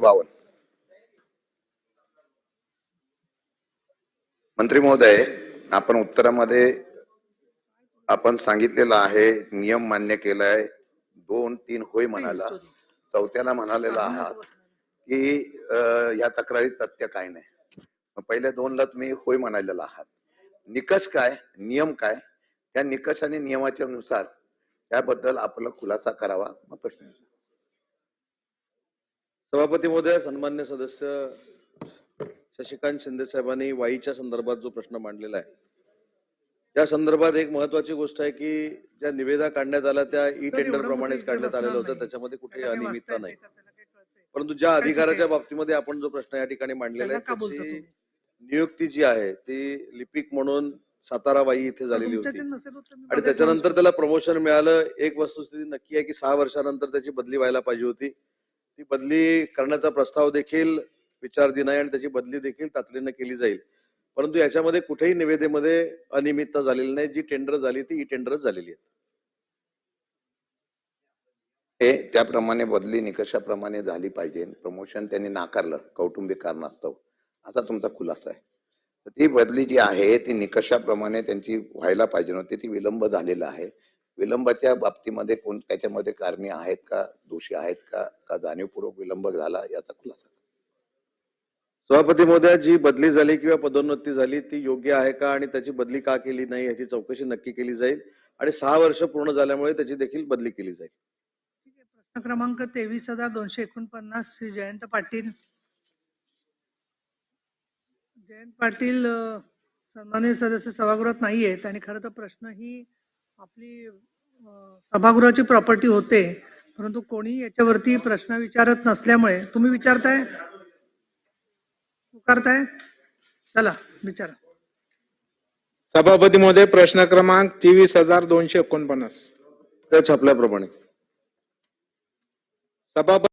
बावन्न मंत्री महोदय आपण उत्तरामध्ये आपण सांगितलेलं आहे नियम मान्य केलाय दोन तीन होय म्हणाला. चौथ्याला म्हणालेला आहात की या तक्रारीत तथ्य काय नाही. पहिल्या दोनला तुम्ही होय म्हणालेला आहात. निकष काय नियम काय? त्या निकष आणि नियमाच्या नुसार त्याबद्दल आपला खुलासा करावा. मग प्रश्न विचारा. सभापती महोदय सन्मान्य सदस्य शशिकांत शिंदे साहेबांनी वाईच्या संदर्भात जो प्रश्न मांडलेला आहे त्या संदर्भात एक महत्वाची गोष्ट आहे की ज्या निवेदा काढण्यात आल्या त्या ई टेंडर प्रमाणेच काढण्यात आलेलं होतं त्याच्यामध्ये कुठेही अनियमितता नाही. परंतु ज्या अधिकाराच्या बाबतीमध्ये आपण जो प्रश्न या ठिकाणी मांडलेला आहे त्याची? नियुक्ती जी आहे ती लिपिक म्हणून सातारा बाई इथे झालेली होती. आणि त्याच्यानंतर त्याला प्रमोशन मिळालं. एक वस्तुस्थिती नक्की आहे की सहा वर्षानंतर त्याची बदली व्हायला पाहिजे होती. ती बदली करण्याचा प्रस्ताव देखील विचारधीन आहे आणि त्याची बदली देखील तातडीनं केली जाईल. परंतु याच्यामध्ये कुठेही निवेदेमध्ये अनियमितता झालेली नाही. जी टेंडर झाली ती ई टेंडरच झालेली आहे. हे त्याप्रमाणे बदली निकषाप्रमाणे झाली पाहिजे. प्रमोशन त्यांनी नाकारलं. कौटुंबिक कारणास्तव. असा तुमचा खुलासा आहे. ती बदली जी आहे ती निकषाप्रमाणे त्यांची व्हायला पाहिजे नव्हती. ती विलंब झालेला आहे. विलंबाच्या बाबतीमध्ये कोण त्याच्यामध्ये कारणे आहेत का दोषी आहेत का का जाणीवपूर्वक विलंब झाला याचा खुलासा सभापती महोदया जी बदली झाली किंवा पदोन्नती झाली ती योग्य आहे का आणि त्याची बदली का केली नाही याची चौकशी नक्की केली जाईल आणि सहा वर्ष पूर्ण झाल्यामुळे त्याची देखील बदली केली जाईल ठीक आहे. प्रश्न क्रमांक तेवीस हजार दोनशे एकोणपन्नास श्री जयंत पाटील जयंत पाटील अ, सन्माननीय सदस्य सभागृहात नाही आहेत आणि खरं तर प्रश्न ही आपली सभागृहाची प्रॉपर्टी होते परंतु कोणी याच्यावरती प्रश्न विचारत नसल्यामुळे तुम्ही विचारताय? पुकारताय? चला विचारा. सभापती महोदय प्रश्न क्रमांक तेवीस हजार दोनशे एकोणपन्नास. त्या छापल्याप्रमाणे. सभापती